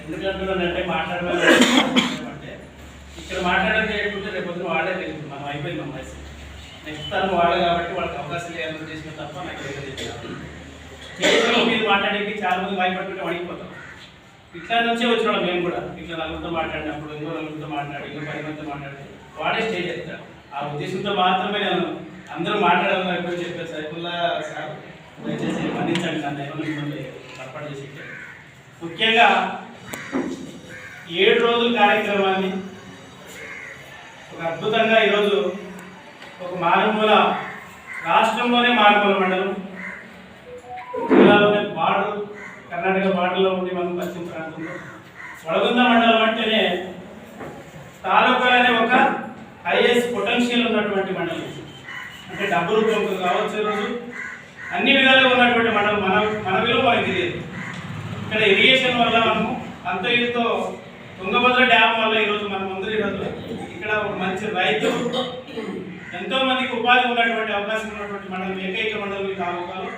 ఎందుకంటున్నానంటే మాట్లాడమని అంటే ఇక్కడ మాట్లాడడం చేయకుంటే రేపు పొద్దున వాడే తెలియదు మనం అయిపోయింది మన వయసు. నెక్స్ట్ తరం వాడే కాబట్టి వాళ్ళకి అవకాశం లేదని చేసిన తప్ప నాకు తెలియదు మీరు మాట్లాడేది చాలా మంది భయపడుతుంటే వణికిపోతాం ఇట్లా నుంచే వచ్చిన వాళ్ళం మేము కూడా. ఇట్లా నలుగురితో మాట్లాడినప్పుడు ఇంకో నలుగురితో మాట్లాడి ఇంకో పది మందితో మాట్లాడి వాడే స్టేజ్ ఎత్తాడు ఆ ఉద్దేశంతో మాత్రమే నేను అందరూ మాట్లాడాలని అయిపోయి చెప్పారు సైఫుల్లా సార్ దయచేసి మన్నించండి. నన్ను ఏమైనా ఏర్పాటు చేసి ముఖ్యంగా ఏడు రోజుల కార్యక్రమాన్ని ఒక అద్భుతంగా ఈరోజు ఒక మారుమూల రాష్ట్రంలోనే మారుమూల మండలం జిల్లాలోనే బార్డర్ కర్ణాటక బార్డర్లో ఉండి మనం పశ్చిమ ప్రాంతంలో. వడగుంద మండలం అంటేనే తాలూకాలనే ఒక హైయెస్ట్ పొటెన్షియల్ ఉన్నటువంటి మండలం. అంటే డబ్బు రూపంలో కావచ్చు ఈరోజు. అన్ని విధాలుగా ఉన్నటువంటి మన మన మన విలువ మనకి తెలియదు. ఇక్కడ ఇరిగేషన్ వల్ల మనము అంత ఇంతో తుంగభద్ర డ్యామ్ వల్ల ఈరోజు మనం అందరూ ఈరోజు ఇక్కడ ఒక మంచి రైతు ఎంతో మందికి ఉపాధి ఉన్నటువంటి అవకాశం ఉన్నటువంటి మండలం ఏకైక మండలం ఈ తాలూకాలో.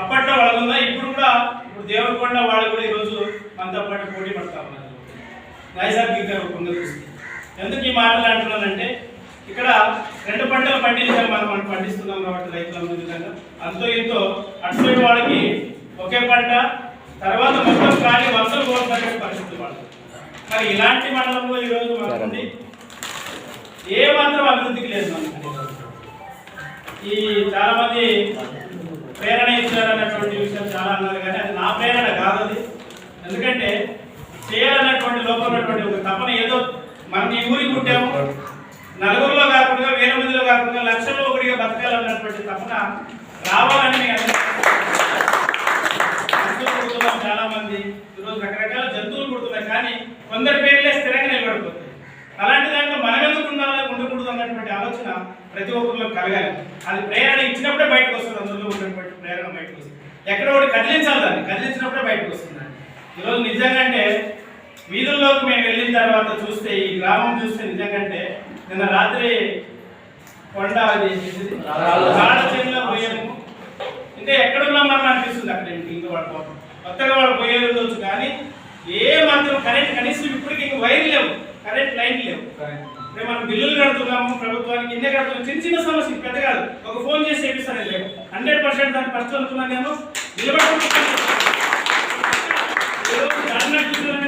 అప్పట్లో వాళ్ళకుందా ఇప్పుడు కూడా ఇప్పుడు దేవరకొండ వాళ్ళు కూడా ఈరోజు మనతో పాటు పోటీ పడతా ఉన్నారు. నైసర్గిక రూపంగా ఎందుకు ఈ మాటలు అంటున్నానంటే ఇక్కడ రెండు పంటలు పండించాం మనం మనం పండిస్తున్నాం కాబట్టి రైతులందరూ విధంగా అంతో ఇంతో అటు సైడ్ వాళ్ళకి ఒకే పంట తర్వాత మొత్తం ఖాళీ వర్షం కోరుతున్న పరిస్థితి వాళ్ళు మరి ఇలాంటి మండలంలో ఈరోజు మనకుంది. ఏ మాత్రం అభివృద్ధికి లేదు మనకు ఈ చాలా మంది ప్రేరణ ఇచ్చారన్నటువంటి విషయం చాలా అన్నారు కానీ అది నా ప్రేరణ కాదు అది. ఎందుకంటే చేయాలన్నటువంటి లోపల ఉన్నటువంటి ఒక తపన ఏదో మనం ఈ ఊరికి పుట్టాము. నలుగురిలో కాకుండా వేల మందిలో కాకుండా లక్షల్లో ఒకటిగా బతకాలన్నటువంటి తపన రావాలని చాలా మంది ఈరోజు రకరకాల జంతువులు పుడుతున్నాయి కానీ కొందరి పేర్లే స్థిరంగా నిలబడిపోతాయి అలాంటి దాంట్లో మనం ఎందుకు ఉండాలి ఉండకూడదు అన్నటువంటి ఆలోచన ప్రతి ఒక్కరిలో కలగాలి. అది ప్రేరణ ఇచ్చినప్పుడే బయటకు వస్తుంది అందులో ఉన్నటువంటి ప్రేరణ బయటకు వస్తుంది. ఎక్కడ ఒకటి కదిలించాలి దాన్ని కదిలించినప్పుడే బయటకు వస్తుంది ఈరోజు నిజంగా అంటే వీధుల్లోకి మేము వెళ్ళిన తర్వాత చూస్తే ఈ గ్రామం చూస్తే నిజంగా అంటే నిన్న రాత్రి కొండ అది పోయాము ఇంకా ఎక్కడున్నాం మనం అనిపిస్తుంది అక్కడ వాడు పాపం. కొత్తగా వాడు పోయేది ఉండొచ్చు కానీ ఏ మాత్రం కరెంట్ కనీసం ఇప్పటికి ఇంక వైర్ లేవు. కరెంట్ లైన్ లేవు. ఇప్పుడు మనం బిల్లులు కడుతున్నాము ప్రభుత్వానికి ఇన్నే కడుతున్నాం చిన్న చిన్న సమస్య పెద్ద కాదు. ఒక ఫోన్ చేసి చేపిస్తానే లేవు. హండ్రెడ్ పర్సెంట్ దాన్ని ఫస్ట్ అనుకున్నాను నేను. నిలబడుతున్నాను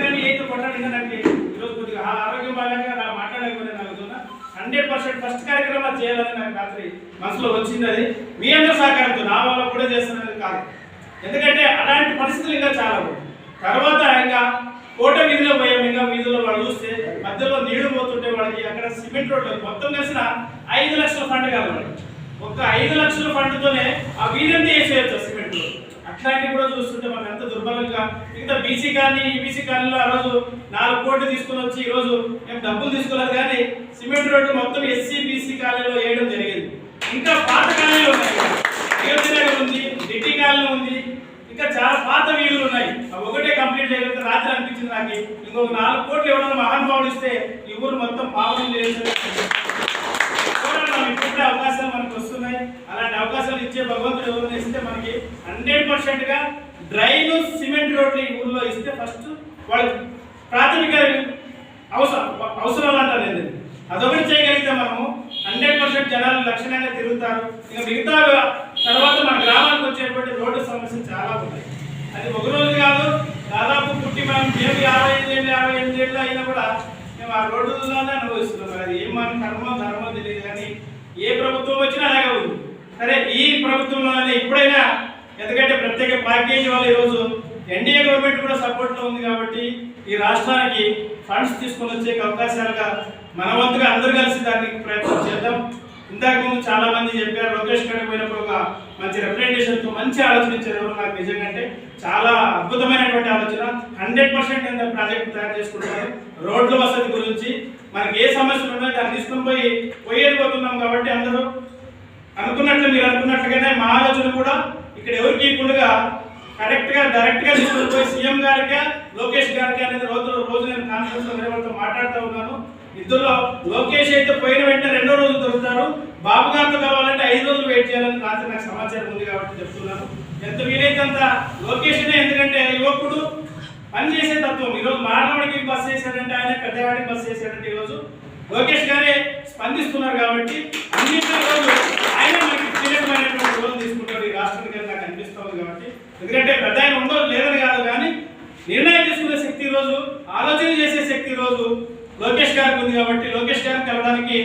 కానీ ఏదో కొట్టాలి ఇంకా నాకు ఈరోజు కొద్దిగా ఆ ఆరోగ్యం బాగా నా మాట్లాడకపోతే నాకు హండ్రెడ్ పర్సెంట్ ఫస్ట్ కార్యక్రమాలు చేయాలని నాకు రాత్రి మనసులో వచ్చింది అది. మీ అందరూ సహకారంతో నా వల్ల కూడా చేస్తున్నది కాదు. ఎందుకంటే అలాంటి పరిస్థితులు ఇంకా చాలా తర్వాత ఇంకా కోట వీధిలో పోయాం. ఇంకా వీధిలో వాళ్ళు చూస్తే మధ్యలో నీళ్ళు పోతుంటే వాళ్ళకి అక్కడ సిమెంట్ రోడ్లు మొత్తం కలిసిన ఐదు లక్షల ఫండ్ కాదు వాళ్ళకి. ఒక ఐదు లక్షల ఫండ్తోనే ఆ వీధి అంతా వేసేయచ్చు సిమెంట్ రోడ్ అట్లాంటివి కూడా చూస్తుంటే మనం ఎంత దుర్బలంగా మిగతా బీసీ కానీ ఈబీసీ కాలనీలో ఆ రోజు నాలుగు కోట్లు తీసుకుని వచ్చి ఈరోజు మేము డబ్బులు తీసుకోలేదు కానీ సిమెంట్ రోడ్డు మొత్తం ఎస్సీ బీసీ కాలనీలో వేయడం జరిగింది. ఇంకా పాత కాలనీలు ఉన్నాయి. అయోధ్యనగర్ ఉంది రెడ్డి కాలనీ ఉంది. ఇంకా చాలా పాత వీధులు ఉన్నాయి. అవి ఒకటే కంప్లీట్ చేయగలిగితే రాత్రి అనిపించింది నాకు. ఇంకొక నాలుగు కోట్లు ఎవరైనా మహానుభావుడు ఇస్తే ఈ ఊరు మొత్తం పావులు లేదు చూడండి ఇప్పుడే మనకు వస్తున్నాయి అలాంటి అవకాశాలు ఇచ్చే భగవంతుడు వాళ్ళకి హండ్రెడ్ పర్సెంట్గా డ్రైన్ సిమెంట్ రోడ్లు ఈ ఊళ్ళో ఇస్తే ఫస్ట్ వాళ్ళకి ప్రాథమిక అవసరం అవసరాలు అంటారు అదొకటి చేయగలిగితే మనము హండ్రెడ్ పర్సెంట్ జనాలు లక్షణంగా తిరుగుతారు. ఇంకా మిగతా తర్వాత మన గ్రామానికి వచ్చేటువంటి రోడ్డు సమస్యలు చాలా ఉన్నాయి అది ఒక రోజు కాదు దాదాపు పుట్టి మనం ఏమి యాభై ఐదు ఏళ్ళు యాభై ఎనిమిది ఏళ్ళు అయినా కూడా మేము ఆ రోడ్డులోనే అనుభవిస్తున్నాం. అది ఏం మన కర్మ ధర్మం తెలియదు కానీ ఏ ప్రభుత్వం వచ్చినా అలాగే ఉంది. సరే ఈ ప్రభుత్వంలోనే ఇప్పుడైనా ఎందుకంటే ప్రత్యేక ప్యాకేజీ వల్ల ఈరోజు ఎన్డీఏ గవర్నమెంట్ కూడా సపోర్ట్లో ఉంది కాబట్టి ఈ రాష్ట్రానికి ఫండ్స్ తీసుకొని వచ్చే అవకాశాలుగా మన వంతుగా అందరూ కలిసి దానికి ప్రయత్నం చేద్దాం. ఇంతకు ముందు చాలా మంది చెప్పారు లోకేష్ గారికి పోయినప్పుడు ఒక మంచి రిప్రజెంటేషన్తో మంచి ఆలోచన ఇచ్చారు ఎవరు నాకు నిజంగా అంటే చాలా అద్భుతమైనటువంటి ఆలోచన. హండ్రెడ్ పర్సెంట్ ఎంత ప్రాజెక్ట్ తయారు చేసుకుంటారు రోడ్ల వసతి గురించి మనకి ఏ సమస్యలు ఉన్నాయో దాన్ని తీసుకొని పోయి పోయేది పోతున్నాం కాబట్టి అందరూ అనుకున్నట్లు మీరు అనుకున్నట్లుగానే మా ఆలోచన కూడా ఇక్కడ ఎవరికి ఇవ్వకుండా కరెక్ట్గా డైరెక్ట్గా సీఎం గారికి లోకేష్ గారికి అనేది రోజు రోజు నేను కాన్ఫరెన్స్లో వాళ్ళతో మాట్లాడుతూ ఉన్నాను. ఇద్దరులో లోకేష్ అయితే పోయిన వెంటనే రెండో రోజు దొరుకుతారు. బాబు గారితో కావాలంటే ఐదు రోజులు వెయిట్ చేయాలని రాత్రి నాకు సమాచారం ఉంది కాబట్టి చెప్తున్నాను. ఎంత వీలైతే లోకేష్నే లొకేషన్ ఎందుకంటే యువకుడు పని చేసే తత్వం. ఈరోజు మానవుడికి బస్ చేశాడంటే ఆయన పెద్దవాడికి బస్ చేశాడంటే ఈరోజు లోకేష్ గారే స్పందిస్తున్నారు కాబట్టి అన్నింటిలో కీలకమైనటువంటి రోజు తీసుకుంటాడు ఈ రాష్ట్రానికి నాకు అనిపిస్తుంది కాబట్టి. ఎందుకంటే పెద్ద ఆయన ఉండదు లేదని కాదు కానీ నిర్ణయం తీసుకునే శక్తి రోజు ఆలోచన చేసే శక్తి రోజు లోకేష్ గారికి ఉంది కాబట్టి లోకేష్ గారిని కలవడానికి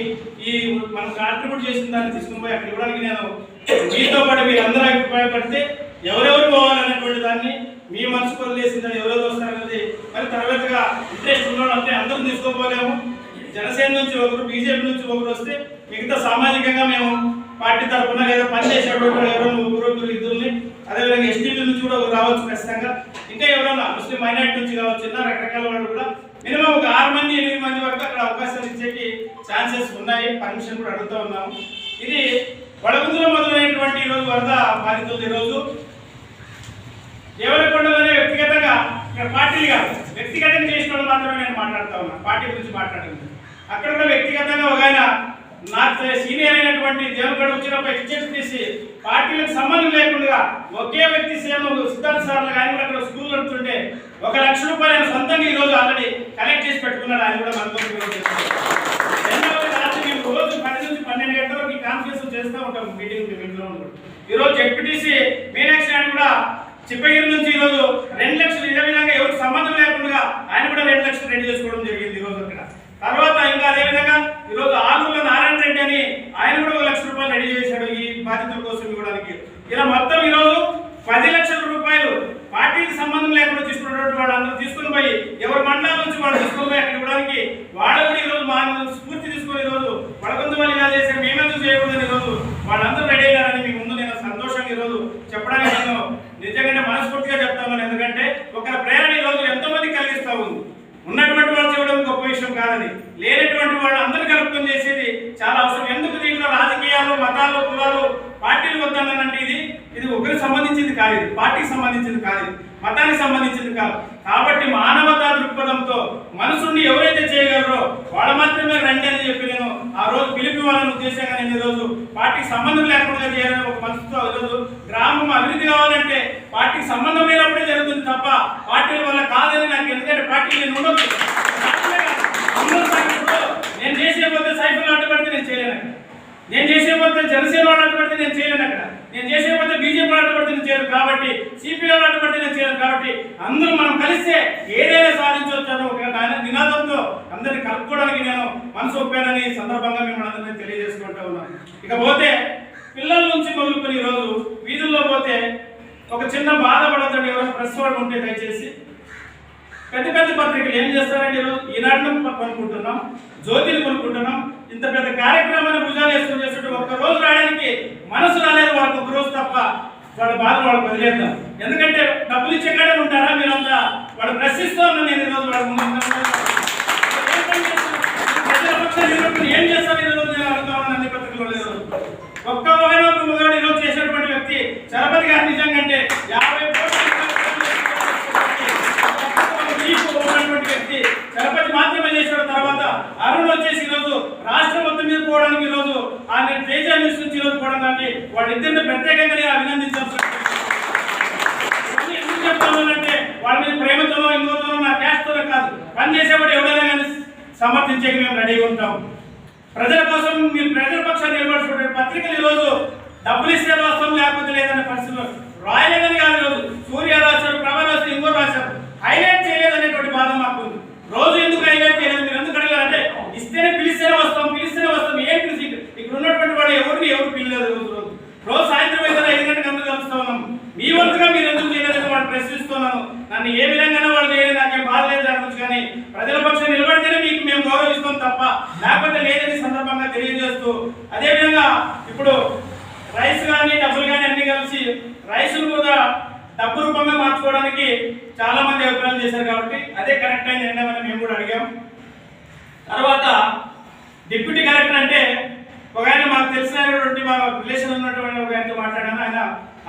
ఈ మనం కాంట్రిబ్యూట్ చేసిన దాన్ని తీసుకుని పోయి అక్కడ ఇవ్వడానికి నేను మీతో పాటు మీరు అందరూ అభిప్రాయపడితే ఎవరెవరు పోవాలనేటువంటి దాన్ని మీ మనసు వదిలేసిందని ఎవరెవరు వస్తారనేది మరి తర్వాతగా ఇంట్రెస్ట్ ఉన్న అంటే తీసుకోపోలేము. జనసేన నుంచి ఒకరు బీజేపీ నుంచి ఒకరు వస్తే మిగతా సామాజికంగా మేము పార్టీ తరఫున లేదా పనిచేసేటువంటి వాళ్ళు ఎవరైనా ముగ్గురు ఇద్దరు ఇద్దరుని అదేవిధంగా ఎస్టీపీ నుంచి కూడా రావచ్చు ఖచ్చితంగా. ఇంకా ఎవరైనా ముస్లిం మైనార్టీ నుంచి కావచ్చు రకరకాల వాళ్ళు కూడా మినిమం ఒక ఆరు మంది ఎనిమిది మంది వరకు అక్కడ అవకాశాలు ఇచ్చేకి ఛాన్సెస్ ఉన్నాయి. పర్మిషన్ కూడా అడుగుతూ ఉన్నాము. ఇది వడగుందులో మొదలైనటువంటి ఈ రోజు వరద బాధితులు ఈ రోజు. దేవరకొండలోనే వ్యక్తిగతంగా ఇక్కడ పార్టీలు కాదు వ్యక్తిగతంగా చేసిన వాళ్ళు మాత్రమే నేను మాట్లాడుతా ఉన్నా పార్టీ గురించి మాట్లాడింది అక్కడ కూడా వ్యక్తిగతంగా ఒక ఆయన నాకు సీనియర్ అయినటువంటి దేవగడ వచ్చినప్పుడు ఎక్స్చేంజ్ తీసి పార్టీలకు సంబంధం లేకుండా ఒకే వ్యక్తి సీఎం సిద్ధార్థ సార్లు ఆయన కూడా అక్కడ స్కూల్ నడుపుతుంటే ఒక లక్ష రూపాయలు ఆయన సొంతంగా ఈ రోజు ఆల్రెడీ కలెక్ట్ చేసి పెట్టుకున్నాడు. ఆయన కూడా మనతో రాత్రి మేము రోజు పది నుంచి పన్నెండు గంటల వరకు కాన్ఫరెన్స్ చేస్తూ ఉంటాం. మీటింగ్ ఇంట్లో ఈరోజు ఈ మీనాక్షి ఆయన కూడా చిప్పగిరి నుంచి ఈ రోజు రెండు లక్షలు ఇదే విధంగా ఎవరికి సంబంధం లేకుండా ఆయన కూడా రెండు లక్షలు రెడీ చేసుకోవడం జరిగింది ఈరోజు రోజు అక్కడ తర్వాత ఇంకా అదే విధంగా ఈ రోజు ఆలూరులో నారాయణ రెడ్డి అని ఆయన కూడా ఒక లక్ష రూపాయలు రెడీ చేశాడు ఈ బాధితుల కోసం ఇవ్వడానికి ఇలా మొత్తం ఈ రోజు పది లక్షల రూపాయలు పార్టీకి సంబంధం లేకుండా తీసుకున్నటువంటి వాళ్ళందరూ తీసుకుని పోయి ఎవరి మండలం నుంచి వాళ్ళు తీసుకుని పోయి అక్కడ ఇవ్వడానికి వాళ్ళు కూడా ఈ రోజు మా స్ఫూర్తి తీసుకొని ఈ రోజు వడగొందు వాళ్ళు ఇలా చేశారు మేమెందుకు చేయకూడదు ఈ రోజు వాళ్ళందరూ రెడీ అయ్యారని మీ ముందు నేను సంతోషంగా ఈ రోజు చెప్పడానికి నేను నిజంగానే మనస్ఫూర్తిగా చెప్తాను ఎందుకంటే ఒకరి ప్రేరణ ఈ రోజు ఎంతో మంది కలిగిస్తా ఉంది ఉన్నటువంటి వాళ్ళు చేయడం గొప్ప విషయం కాదని లేనటువంటి వాళ్ళు అందరూ కలుపుకొని చేసేది చాలా అవసరం. ఎందుకు దీంట్లో రాజకీయాలు మతాలు కులాలు పార్టీలు వద్దనంటే ఇది ఇది ఒకరికి సంబంధించింది కాదు పార్టీకి సంబంధించింది కాదు. మతానికి సంబంధించింది కాదు. కాబట్టి మానవతా దృక్పథంతో మనసుని ఎవరైతే చేయగలరో వాళ్ళు మాత్రమే రండి అని చెప్పి నేను ఆ రోజు పిలిపి వాళ్ళని ఉద్దేశంగా నేను ఈరోజు పార్టీకి సంబంధం లేకుండా చేయాలని ఒక మనసుతో ఈరోజు గ్రామం అభివృద్ధి కావాలంటే పార్టీకి సంబంధం లేనప్పుడే జరుగుతుంది తప్ప పార్టీల వల్ల కాదని నాకు ఎందుకంటే పార్టీ నేను ఉండొచ్చు నేను చేసే పోతే సైఫుల్ అడ్డుపడితే నేను చేయలేను. నేను చేసే పోతే జనసేన వాళ్ళు అడ్డుపడితే నేను చేయలేను అక్కడ. నేను చేసే పోతే బీజేపీ వాళ్ళు అడ్డుపడితే నేను చేయను కాబట్టి సిపిఐ వాళ్ళు అడ్డుపడితే నేను చేయను కాబట్టి అందరూ మనం కలిస్తే ఏదైనా సాధించవచ్చు అని ఒక నినాదంతో అందరిని కలుపుకోవడానికి నేను మనసు ఒప్పానని సందర్భంగా మిమ్మల్ని అందరినీ తెలియజేసుకుంటూ ఉన్నాను. ఇకపోతే పిల్లల నుంచి మొదలుకొని ఈరోజు వీధుల్లో పోతే ఒక చిన్న బాధపడతాడు ఎవరైనా ప్రెస్ వాళ్ళు ఉంటే దయచేసి. పెద్ద పెద్ద పత్రికలు ఏం చేస్తారండి ఈరోజు? ఈనాడును కొనుక్కుంటున్నాం జ్యోతిని కొనుక్కుంటున్నాం ఇంత పెద్ద కార్యక్రమాన్ని భుజాలు వేసుకుని చేస్తుంటే ఒక్క రోజు రాయడానికి మనసు రాలేదు వాళ్ళకి ఒక రోజు తప్ప వాళ్ళ బాధ వాళ్ళకి వదిలేద్దాం. ఎందుకంటే డబ్బులు ఇచ్చే కాడే ఉంటారా మీరంతా? వాళ్ళు ప్రశ్నిస్తూ ఉన్నాను నేను ఈరోజు వాళ్ళ ముందు ఉన్నాను. ఏం పని చేస్తున్నారు? ప్రజల పక్షాన్ని నిలబెట్టుకుని ఏం చేస్తారు ఈరోజు నేను అడుగుతా ఉన్నాను అన్ని పత్రికల్లో లేదు ఒక్క మహిళకు మొదలు ఈరోజు చేసినటువంటి వ్యక్తి చలపతి గారు నిజంగా అంటే యాభై కోట్ల మీకు ఉన్నటువంటి వ్యక్తి చలపతి మాత్రమే చేసిన తర్వాత అరుణ్ వచ్చేసి ఈరోజు రాష్ట్రం మొత్తం మీద పోవడానికి ఈరోజు ఆయన తేజ న్యూస్ నుంచి ఈరోజు పోవడం కానీ వాళ్ళిద్దరిని ప్రత్యేకంగా నేను అభినందించాల్సి ఎందుకు చెప్తానంటే వాళ్ళ మీద ప్రేమతోనో ఇంకోతోనో నా క్యాస్ట్తోనో కాదు. పనిచేసేవాడు ఎవడైనా కానీ సమర్థించేకి మేము రెడీగా ఉంటాం. ప్రజల కోసం మీరు ప్రజల పక్షాన్ని నిలబడుతున్న పత్రికలు ఈరోజు డబ్బులు ఇస్తే వస్తాం లేకపోతే లేదన్న పరిస్థితిలో రాయలేదని కాదు ఈరోజు. సూర్య రాశారు ప్రభ రాశారు ఇంకో రాశారు. హైలైట్ చేయలేదనేటువంటి బాధ మాకు రోజు ఎందుకు హైలైట్ చేయలేదు? మీరు ఎందుకు అడగలేదు అంటే ఇస్తేనే పిలిస్తేనే వస్తాం పిలిస్తేనే వస్తాం ఏం పిలిచి ఇక్కడ ఉన్నటువంటి వాడు ఎవరిని ఎవరు పిల్లలేదు రోజు రోజు రోజు సాయంత్రం అయితే ఐదు గంటలకు అందరూ కలుస్తా ఉన్నాం మీ వంతుగా మీరు ఎందుకు చేయలేదని వాళ్ళు ప్రశ్నిస్తున్నాను నన్ను ఏ విధంగానే వాళ్ళు చేయలేదు నాకేం బాధ లేదు దాని గురించి కానీ ప్రజల పక్షం నిలబడితేనే మీకు మేము గౌరవిస్తాం తప్ప లేకపోతే లేదని సందర్భంగా తెలియజేస్తూ అదేవిధంగా ఇప్పుడు రైస్ కానీ డబ్బులు కానీ అన్ని కలిసి రైసులు కూడా డబ్బు రూపంగా మార్చుకోవడానికి చాలా మంది అభిప్రాయం చేశారు కాబట్టి అదే కరెక్ట్ అయిన నిర్ణయం అని మేము కూడా అడిగాం. తర్వాత డిప్యూటీ కలెక్టర్ అంటే ఒక ఆయన మాకు తెలిసినటువంటి మా రిలేషన్ ఉన్నటువంటి ఒక ఆయనతో మాట్లాడాను. ఆయన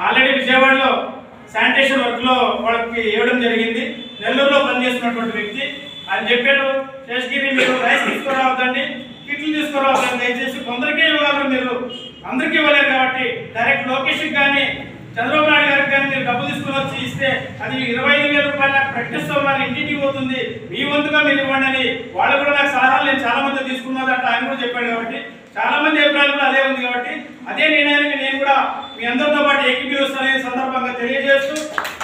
ఆల్రెడీ విజయవాడలో శానిటేషన్ వర్క్లో వాళ్ళకి ఇవ్వడం జరిగింది. నెల్లూరులో పనిచేస్తున్నటువంటి వ్యక్తి. ఆయన చెప్పాడు శేషగిరి మీరు రైస్ తీసుకురావద్దండి కిట్లు తీసుకురావద్దండి. దయచేసి కొందరికే ఇవ్వగలరు మీరు. అందరికీ ఇవ్వలేరు డైరెక్ట్ లొకేషన్ కానీ చంద్రబాబు నాయుడు గారికి కానీ మీరు డబ్బు తీసుకుని వచ్చి ఇస్తే అది ఇరవై ఐదు వేల రూపాయలు ప్రకటిస్తూ వారి ఇంటికి పోతుంది. మీ వంతుగా మీరు ఇవ్వండి అని వాళ్ళు కూడా నాకు సలహాలు నేను చాలా మంది తీసుకున్నది అంటే ఆయన కూడా చెప్పాడు కాబట్టి చాలా మంది అభిప్రాయాలు కూడా అదే ఉంది కాబట్టి అదే నిర్ణయానికి నేను కూడా మీ అందరితో పాటు ఏకీభవిస్తానే సందర్భంగా తెలియజేస్తూ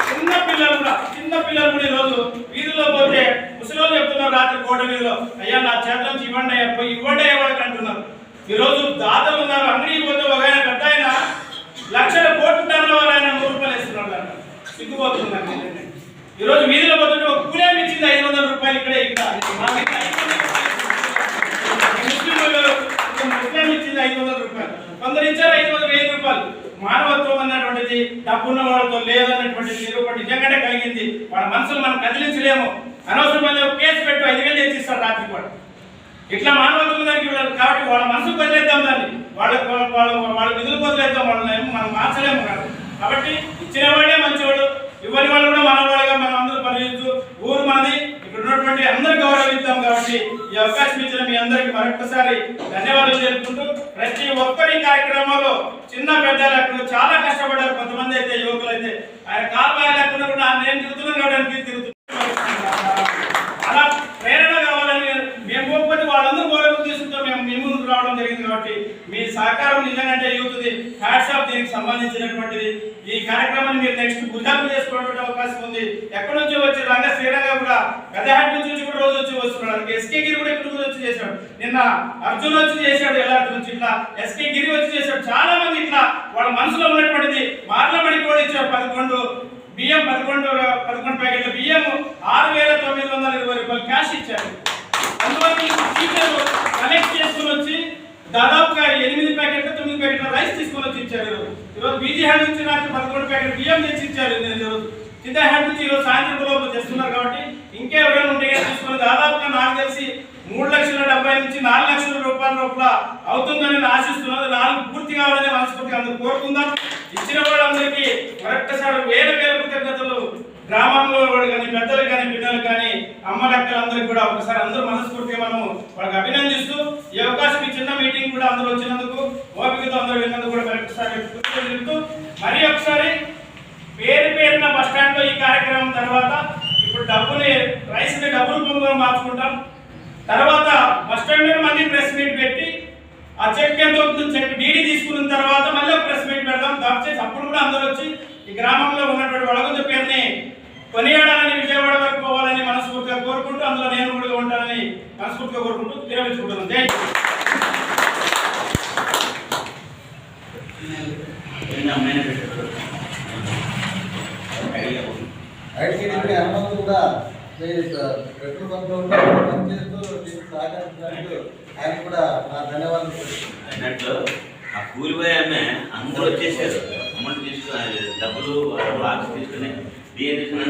చిన్న పిల్లలు కూడా చిన్న పిల్లలు కూడా ఈరోజు వీధిలో పోతే ముసలిలో చెప్తున్నారు రాత్రి కోట వీధిలో అయ్యా నా చేత నుంచి ఇవ్వండి అయ్యా పోయి ఇవ్వండి అయ్యా వాళ్ళకి అంటున్నారు. ఈరోజు దాతలు ఉన్నారు అంగడికి పోతే ఒక ఆయన పెద్ద ఆయన లక్షల కోట్లు టన్నుల ఆయన నూరు రూపాయలు ఇస్తున్నాడు అంట సిగ్గుపోతుంది ఈరోజు వీధిలో పోతుంటే ఒక కూలేమి ఇచ్చింది ఐదు వందల రూపాయలు ఇక్కడే ఇక్కడ. ఐదు వందల రూపాయలు. ముస్లిం ఇచ్చింది ఐదు వందల రూపాయలు. కొందరు ఇచ్చారు ఐదు వందల వెయ్యి రూపాయలు. మానవత్వం అన్నటువంటిది డబ్బున్న వాళ్ళతో లేదన్నటువంటిది నిరూపణ నిజంగానే కలిగింది. వాళ్ళ మనసులు మనం కదిలించలేము. అనవసరమైన కేసు పెట్టు ఐదు వేలు తెచ్చిస్తారు రాత్రి కూడా. ఇట్లా మానవత్వం దానికి కాబట్టి వాళ్ళ మనసు వదిలేద్దాం దాన్ని. వాళ్ళ వాళ్ళ వాళ్ళ విధులు వదిలేద్దాం. వాళ్ళని మనం మార్చలేము కాదు. కాబట్టి ఇచ్చిన వాళ్ళే మంచివాడు ఇవ్వని వాళ్ళు కూడా మనవాళ్ళగా మనం అందరూ పరిగెత్తు ఊరు మనది ఇక్కడ ఉన్నటువంటి అందరూ గౌరవిస్తాం కాబట్టి ఈ అవకాశం ఇచ్చిన మీ అందరికి మరొకసారి ధన్యవాదాలు తెలుపుకుంటూ ప్రతి ఒక్కరి కార్యక్రమంలో చిన్న పెద్దలు అక్కడ చాలా కష్టపడ్డారు కొంతమంది అయితే యువకులు అయితే ఆయన కాలు లేకుండా కూడా నేను తిరుగుతున్నాను కాబట్టి తిరుగుతున్నాను అలా ప్రేరణ కావాలని మేము పోకపోతే వాళ్ళందరూ గౌరవం తీసుకుంటాం మేము మీ ముందుకు రావడం జరిగింది కాబట్టి మీ సహకారం నిజంగా యూత్ది హ్యాట్సాప్ దీనికి సంబంధించినటువంటిది ఈ కార్యక్రమాన్ని మీరు నెక్స్ట్ భుజాలు చేసుకోవడానికి అవకాశం ఉంది ఎక్కడి నుంచి వచ్చి రంగ శ్రీరంగ కూడా పెద్దహాటి నుంచి వచ్చి కూడా రోజు వచ్చి వస్తున్నాడు ఎస్కే గిరి కూడా ఇక్కడ నుంచి వచ్చి చేశాడు. నిన్న అర్జున్ వచ్చి చేశాడు ఎలా నుంచి ఇట్లా ఎస్కే గిరి వచ్చి చేశాడు. చాలా మంది ఇట్లా వాళ్ళ మనసులో ఉన్నటువంటిది మార్లమణి కూడా ఇచ్చారు. పదకొండు బియ్యం పదకొండు పదకొండు ప్యాకెట్ల బియ్యం ఆరు వేల తొమ్మిది వందల ఇరవై రూపాయలు క్యాష్ ఇచ్చారు. అందువల్ల టీచర్ కలెక్ట్ చేసుకుని వచ్చి దాదాపుగా ఎనిమిది ప్యాకెట్లు తొమ్మిది ప్యాకెట్ల రైస్ తీసుకొని వచ్చి ఇచ్చారు. ఈరోజు బీజీ హ్యాండ్ నుంచి నాకు పదకొండు ప్యాకెట్ బియ్యం తెచ్చి ఇచ్చారు. నేను ఈరోజు కింద హ్యాండ్ నుంచి ఈరోజు సాయంత్రం లోపల చేస్తున్నారు కాబట్టి ఇంకా ఎవరైనా ఉంటే తీసుకొని దాదాపుగా నాకు తెలిసి మూడు లక్షల డెబ్బై నుంచి నాలుగు లక్షల రూపాయల లోపల అవుతుందని ఆశిస్తున్నాను నాలుగు పూర్తి కావాలని మనస్ఫూర్తిగా అందరూ కోరుకుందాం. ఇచ్చిన వాళ్ళందరికీ మరొక్కసారి వేల వేల కృతజ్ఞతలు. గ్రామంలో వాళ్ళు కానీ పెద్దలు కానీ బిడ్డలు కానీ అమ్మలక్కలందరికీ కూడా ఒకసారి అందరూ మనస్ఫూర్తిగా మనము వాళ్ళకి అభినందిస్తూ ఈ అవకాశం ఈ చిన్న మీటింగ్ కూడా అందరూ వచ్చినందుకు ఓపికతో అందరూ విన్నందుకు కూడా మరొకసారి సార్ చెప్తూ మరి ఒకసారి పేరు పేరున బస్ స్టాండ్లో ఈ కార్యక్రమం తర్వాత ఇప్పుడు డబ్బుని రైస్ని డబ్బులు డబ్బు రూపంలో మార్చుకుంటాం. తర్వాత బస్ స్టాండ్ మీద మళ్ళీ ప్రెస్ మీట్ పెట్టి ఆ చెక్ ఎంత అవుతుందో చెక్ డీడీ తీసుకున్న తర్వాత మళ్ళీ ఒక ప్రెస్ మీట్ పెడదాం. దయచేసి అప్పుడు కూడా అందరూ వచ్చి ఈ గ్రామంలో ఉన్నటువంటి వడగొంద పేరుని కొనియాడాలని విజయవాడ వరకు పోవాలని మనస్ఫూర్తిగా కోరుకుంటూ అందులో నేను కూడా ఉంటానని మనస్ఫూర్తిగా కోరుకుంటూ విరమించుకుంటున్నాను. జై కూడా పెట్రోల్ బంక్లో ఉంటూ పనిచేస్తూ సహకరించినందుకు ఆయన కూడా నా ధన్యవాదాలు అన్నట్లు ఆ కూలిపోయి ఆమె అందరూ వచ్చేసారు. అమౌంట్ తీసుకుని డబ్బులు బాక్స్ తీసుకుని బియ్యం తీసుకుని